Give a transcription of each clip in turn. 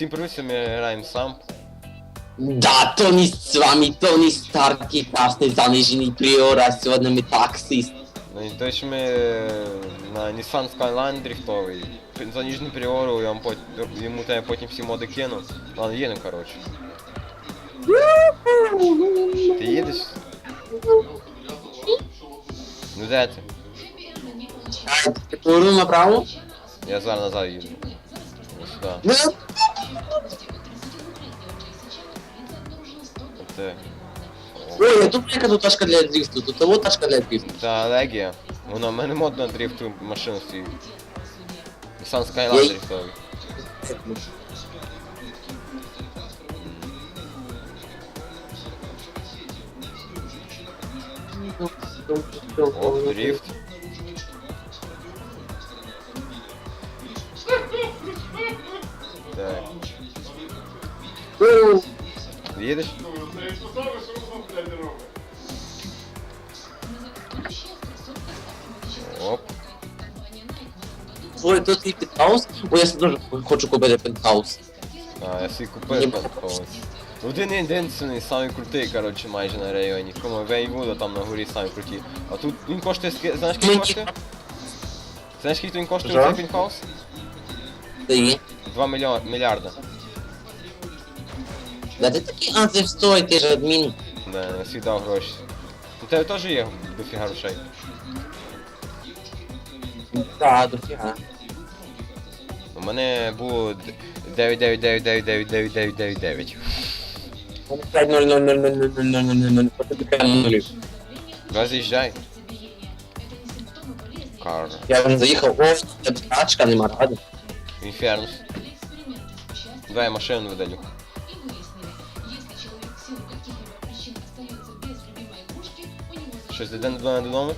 Всім привіт, сьогодні ми граємо сам. Да, Тони с вами, Тони Старки, красный заниженный приор, а сегодня мы таксист. Ну і тож ми е, на Nissan Skyline дрифтовий. Під- За ніжний пріору, я вам пот... йому тебе потім всі моди кину. Ладно, їдемо, коротше. Ти їдеш? Ну де ти? Поверну направо. Я зараз назад їду. Ось сюди. Ти. Ой, а тут яка тут тачка для дрифту, тут вот тачка для дрифту. Та Легія. Вона в мене модна дрифту машину стоїть. Nissan Я Skyline дрифтовий. Оп, дрифт. Так. О, Їдеш? Оп. Ой, тут і пентхаус. Ой, я дуже хочу купити пентхаус. А, я собі купив пентхаус. Один єдиний, самий крутий, коротше, майже на районі. Кому Вейвуда там на горі самі круті. А тут він коштує, ски- знаєш скільки коштує? Знаєш скільки він коштує цей пентхаус? Ти. 2 мільярда. Да ти такий, а це стой, ти ж адмін. Да, я всі дав гроші. У тебе теж є дофіга грошей. Да, дофіга. У мене було 999999999. 5 0 0 0 0 0 0 0 0 0 0 Давай заїжджай. Кар. Я вже заїхав, о, тут тачка нема, ради. Інфернус. Давай машину видалю. Щось йде додому?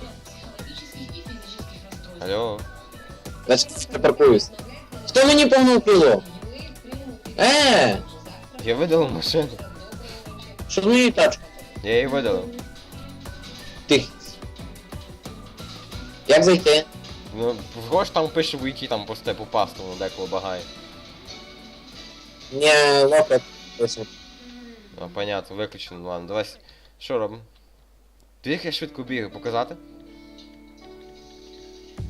Алло. Значить, я паркуюсь. Хто мені повнув крило? Е, Я видалив машину. що з моєю тачкою? Я її видалив. Тих. Як зайти? Ну, в там пише вийти там по степу пасту, ну деколи багає. Не, лопет. Ось. А, понятно, виключено, ладно, давай. с- Що робимо? Ти як я швидко бігаю, показати?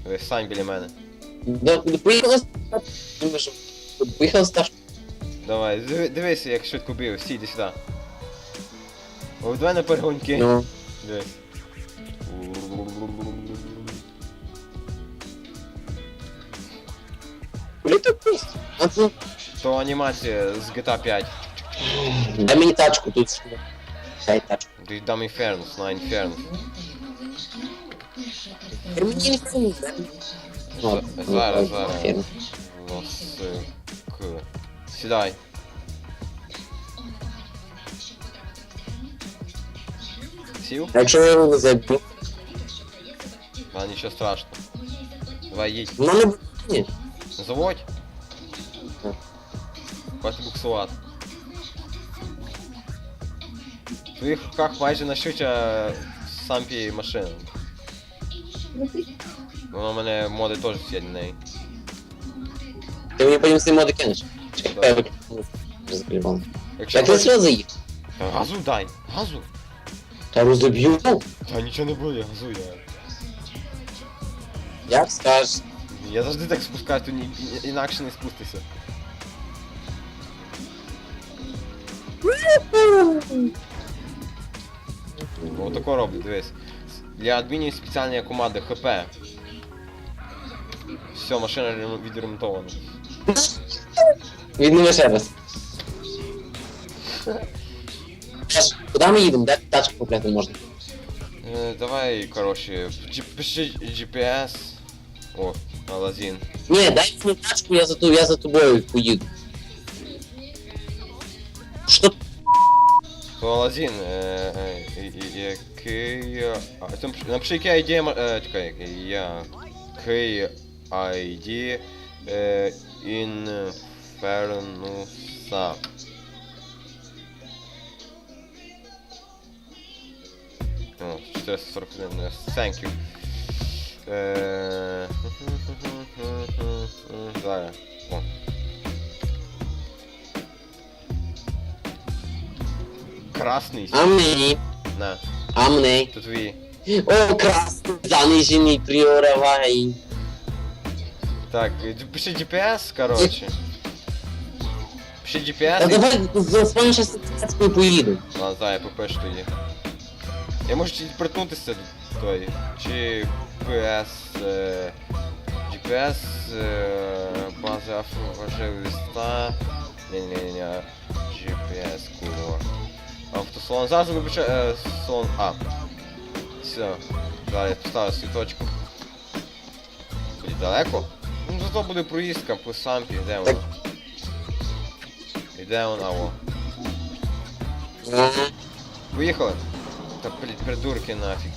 Ви самі біля мене. Поїхала з тачкою. Давай, диви- дивися, як швидко бігаю, стій, іди сюди. О, давай на перегонки. Ну. Дивись. Ти пусть? А це... То анімація з GTA 5. Дай мені тачку тут. Дай тачку. Ти дам Infernus, на Infernus. Ти мені не хрені, дай мені. Ну, За- Зараз, ну, зараз. хер. Лосик. Сідай. Сів? А якщо я його заб'ю? А нічого страшного. Давай їдь. Воно не буде. Ні. Заводь. Так. Хватить буксувати. В твоїх руках майже найшвидша сампі машина. Вона в мене моди теж неї. Ти мені потім цим моди кинеш. Чекай, я заколебав. Якщо Я ти хочеш- заїхав. Та газу дай, газу. Та розоб'ю. Та нічого не буде, газу я. Як скажеш. Я завжди так спускаюсь, то ні- інакше не спустися. Отако роблю, дивись. Для адмінів спеціальні команди ХП. Все, машина ремон- відремонтована. Відніми ще раз. Аж, Куди ми їдемо? Де тачку купляти можна? Е, давай, коротше, G- пиши GPS. О, Алазін. Ні, дай мені тачку, я за, ту- я за тобою поїду. То Алазін, е, е, і- і- який... е, А, там, пиш- напиши, який ID... ма- Е, чекай, який я... Який ID... Е, Інфернуса. О, 441, е, thank you. Е, Зараз. Красний. А мені? На, А мені? то твій. О, красний занижений приоравай. Так, е, пиши GPS, короче. Пиши GPS. і- давай з вами щас не поїду. Ладно, я попишу тоді. Я можу чи притнутися до той. GPS. Е, GPS. Е, база важливі листа. Ні-ні-ні. GPS, курва. Автосалон. Зараз вибачу, е, салон. А. Все. Зараз я поставлю світочку. Буде далеко? Ну зато буде проїздка по сампі, де Так. вона? Іде вона, во. Поїхали? Та блядь, придурки нафіг.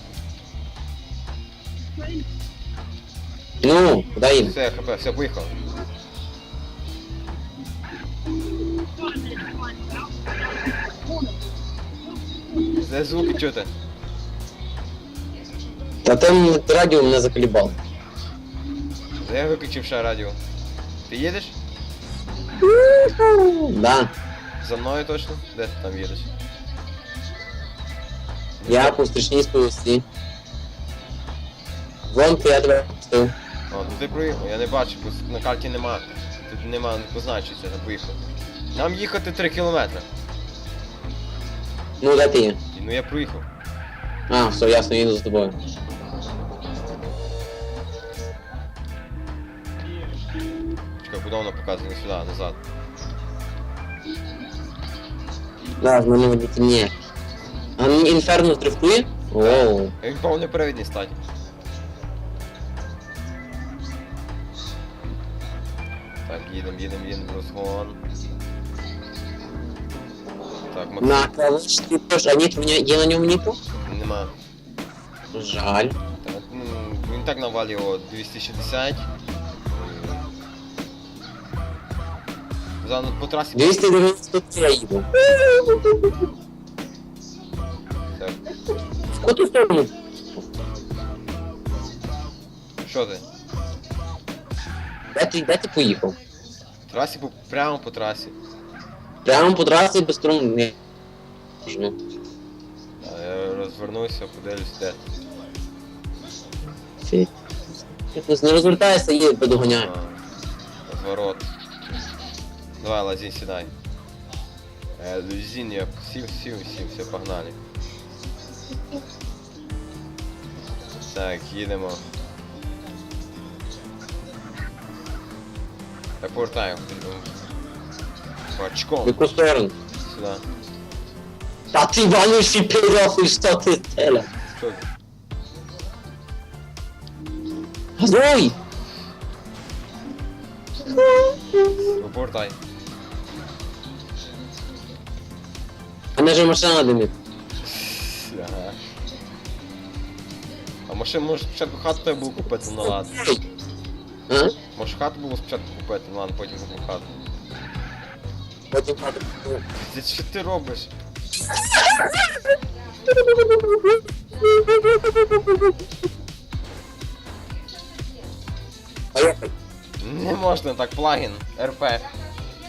Ну, куди їдемо? Все, хп, все, поїхали. Де звуки чути? Та там радіо мене заколебало. Де я виключив ще радіо? Ти їдеш? Да. За мною точно? Де ти там їдеш? Я по сповісті. Вон я тебе пустив. А, ну ти проїхав, я не бачу, бо на карті нема. Тут нема, не позначиться, не поїхав. Нам їхати 3 кілометри. Ну, де ти є? Ну я проїхав. А, все, ясно, їду за тобою. Чекай, куди воно показує? Не сюди, назад. Да, в мене воді темніє. А мені інферно дрифтує? Оу. Він впав не передній статі. Так, їдем, їдем, їдем, розгон. Так, Максим, На кавычки тоже. А нет, у меня є на ньому ніку? нема. Жаль. Так, ну, він так навалював 260. За, по трасі... 293 я їду. Так, В коту сторону? що ти? Де ти, де ти поїхав? Трасі по, прямо по трасі. Прямо по трасі без струм. Ні. Ні. А, Я розвернуся, подивлюсь, де. Фі. Не розвертайся, їде, подоганяй. Розворот. Давай, Лазін, сідай. Е, Лазін, я сів, сів, сів, все, погнали. Так, їдемо. Я повертаю. В яку сторону? Сюди. Та ти вонючий пирохуй, що ти стеля? Ти? Газуй! Повертай. А не же машина димить. Ага. А може, може спочатку хату було купити, ну ладно. А? Може хату було спочатку купити, ну ладно, потім купимо хату. Це що ти робиш? Не можна так, плагін, РП.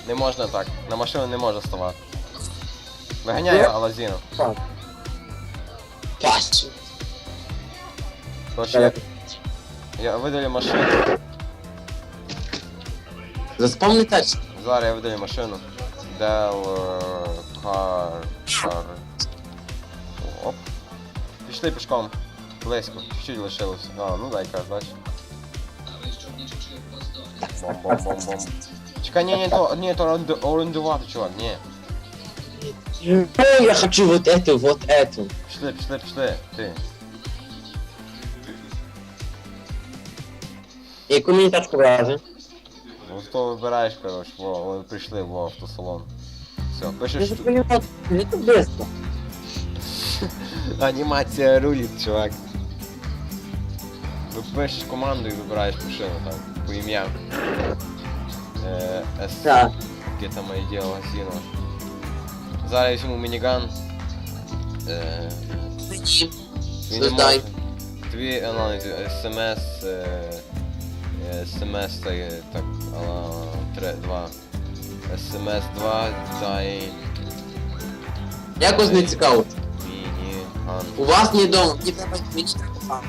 Не можна так, на машину не може ставати. Виганяю Алазіну. Так. Пасть. Тож я, я видалю машину. Заспомни тачку. Зараз я видалю машину. Дел е, кар. кар. Оп. Пішли пішком. Близько, чуть-чуть лишилось. А, ну дай кар, бач. Бом-бом-бом-бом. Чекай, ні, ні, то, ні, то оренду- орендувати, чувак, ні. О, я хочу вот эту, вот эту. Пішли, пішли, пішли. Ти. Яку мені тачку брати? Ну то вибираєш, коротше, во, вони прийшли в автосалон. Все, пишеш. понимаю, быстро. Анімація рулить, чувак. Ви пишеш команду і вибираєш машину там, по ім'ям. Е, С... Так. Яке там моє діло, Гасіно. Зараз візьму мініган. Е, Зачем? Создай. Твій смс, е, е, є, так, 3, 2. смс 2, дай Як не цікаво? Міні, ган. У вас не дома, мені треба мені треба.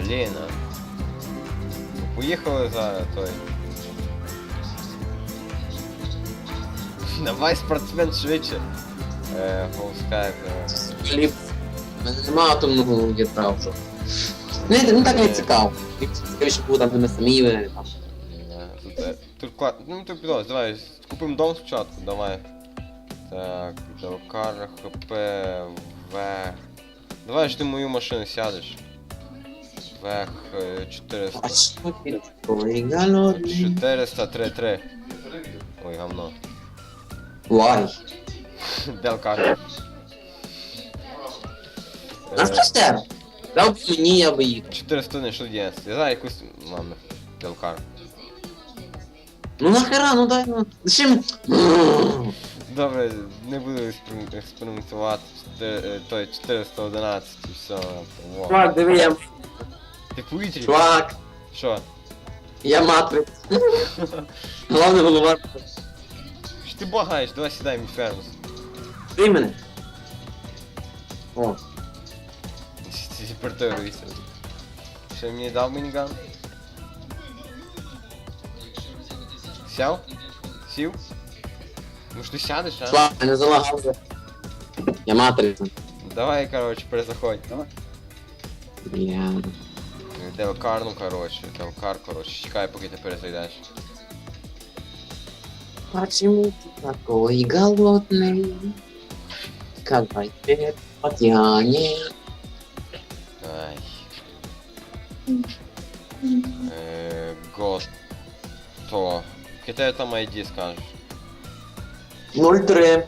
Блін, а. Ну, Поїхали зараз той. Давай спортсмен швидше. Е, Гоускайп. Кліп. Мене нема атомного ядра вже. Ну, це не так не цікаво. Цікавіше було там, де ми самі там. Е. Ну тут підос, давай, купимо дом спочатку, давай. Так, Далкар, ХП, В. Давай ж ти в мою машину сядеш. Вех е, 400. А що ти? Голодний. 403. Ой, говно. Вай. Делкар. А що ж це? Дав б мені, я їхав. 400 не що є. Я знаю якусь. Ладно. Делкар. Ну нахера, ну дай, ну. Зачем? Добре, не буду експерим- експериментувати. Чотири- е, Той 411 і все. Во. Чувак, диви, я... Ти повітрі? Чувак, Що? я матрix. Головне голова. Що ти багаєш? Давай сідай мій фермус. Ти мене. О, Телепортируйся. Що мені дав мініган? Сяв? Сів? Ну ж ти сядеш, а? чувак, я не залагався. Я матрix. Давай, короче, перезаходь. Я... Делкар, ну короче, Делкар, короче, чекай, поки ти перезайдеш. Почему ты такой голодный? Когда тебе потянет? Е, Гото. Яке там ID скажеш? 0-3.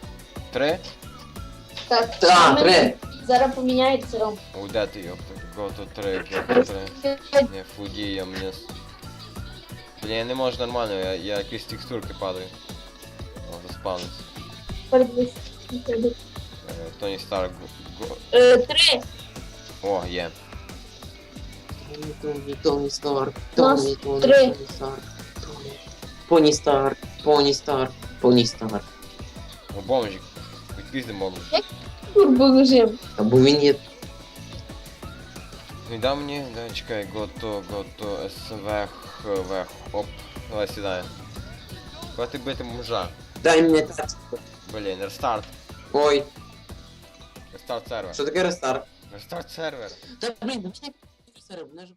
Три? Так, Та, ми- 3. Зараз поміняється Ром. Де ти, йопта? Гото 3, Гото 3. Не, фуді, я мені... Блін, я не можу нормально, я, я якісь текстурки падаю. О, заспавнився. Передивись. Е, Тоні Старк. го- го- Е, Три. О, є. Тони, Тони Старк. Нас Тони, Тони, три. Тони Старк. Тони. Пони Старк. Пони Старк. Пони Старк. О, бомжик. Відпіздим бомжик. Турборежим. Або він є Ну дай мені, да, чекай, гото, гото, СВ, ХВ, оп. Давай сідай. Куди ти бити бомжа? Дай мені тачку. Блін, рестарт. Ой, Рестарт сервер. що таке рестарт? Рестарт сервер. Та блін, давай не офіцери, вони ж.